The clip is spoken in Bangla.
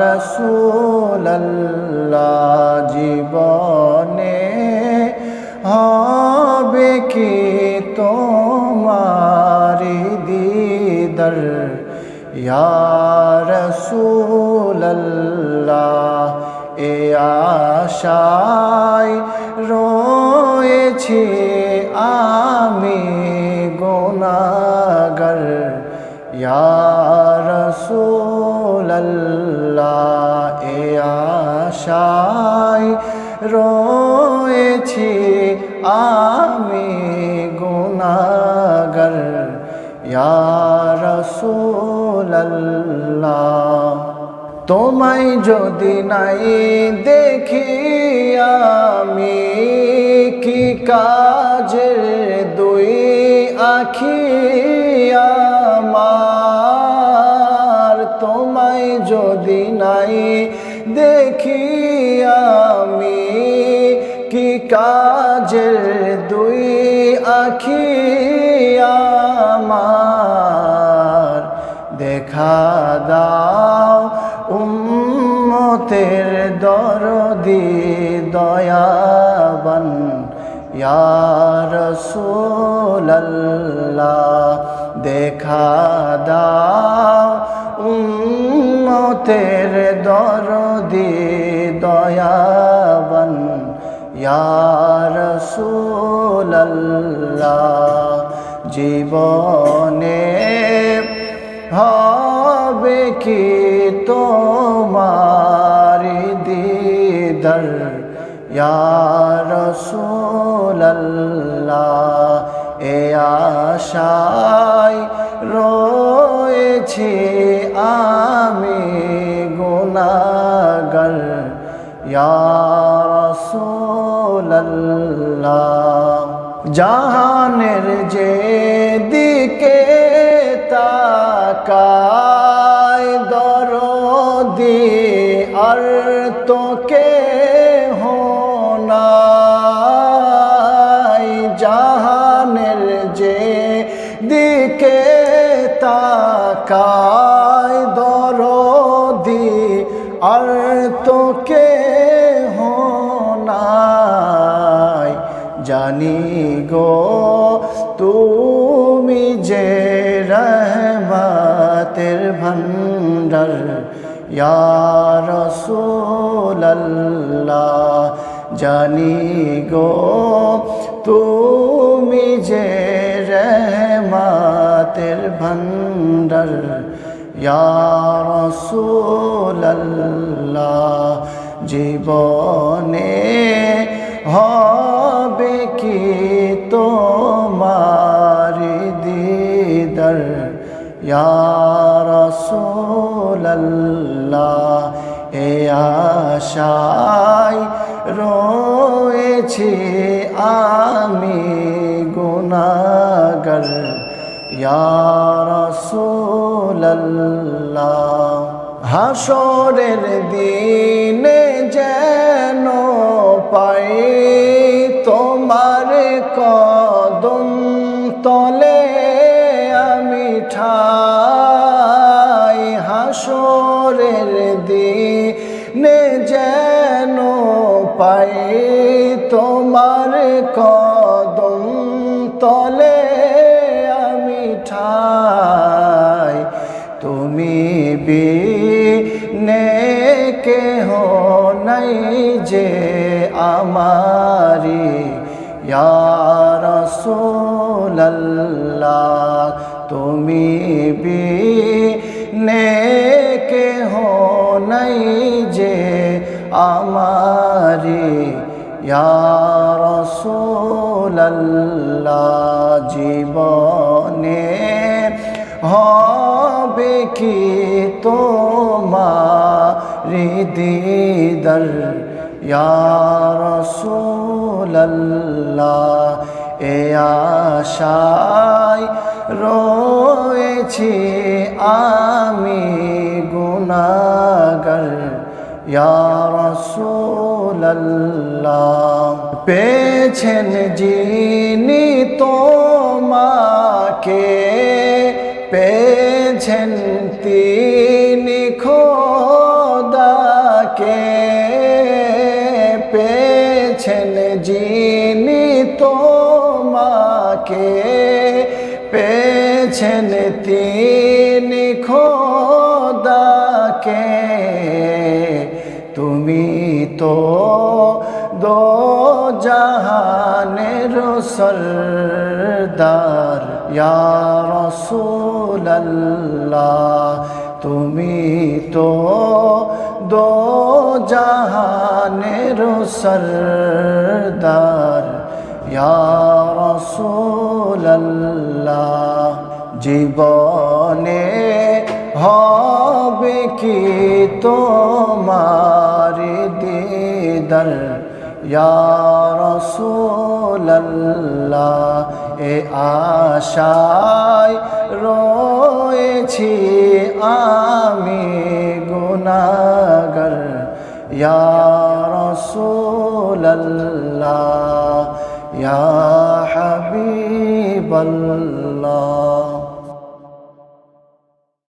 রসুল্লাহ জীবনে হবে কি তোমার দিদর? রসুল্লাহ এ আশায় রয়েছি আমি গোনাগর রসুল্লাহ রয়েছি আমি গুনাগর রসুল্লাহ তোমায় যদি নাই দেখি আমি কি কাজের দুই আখি আমার? তোমায় যদি নাই দেখি কাজের দুই আখি আমার, দেখা দাও উম্মতের দরদি দয়াবান। রসুল্লাহ দেখা দাও উম্মতের দরদি ইয়ার রসুল্লাহ জীবনে হবে কি তোমার দিদর? রসুল্লাহ এ আশায় রয়েছি রসুল্লাহ জাহানের যে দিকে তাকায় দরদি আর তোকে হোনাই জাহানের যে দিকে তাকায় দরদি আর তোকে হোনাই জানি গো, তুমি যে রহমতের ভণ্ডর রসুল্লাহ জানি গো, তুমি যে রহমতের ভণ্ডর রসুল্লাহ জীবনে হবে তোমার দিদর। রসুল্লাহ এ আশায় রয়েছি আমি গুনাগর রসুল্লাহ হাসরের দিনে যেন তোমার কদম তলে আমি ঠাই হাসরের দিনে যেন পাই তোমার কদম তলে আমি ঠাই। তুমি বি নে কেহ নাই যে আমারি রসুল্লাহ তুমি বি নে কেহ নাই যে আমারি। রসুল্লাহ জীবনে হবে কি তোমার দিদর? রসুল্লাহ এ আশায় রয়েছি আমি গুনাগর রসুল্লাহ পেছেন যিনি পেয়েছেন যিনি তোমাকে পেয়েছেন তিনি খোদাকে। তুমি তো দো জাহানের সরদার রসুল্লাহ তুমি তো দো জাহানের সরদার। রসুল্লাহ জীবনে হবে কি তোমার দিদার? রসুল্লাহ এ আশায় রয়েছি আমি গুনাগর ইয়া রসুল্লাহ হাবিবাল্লাহ।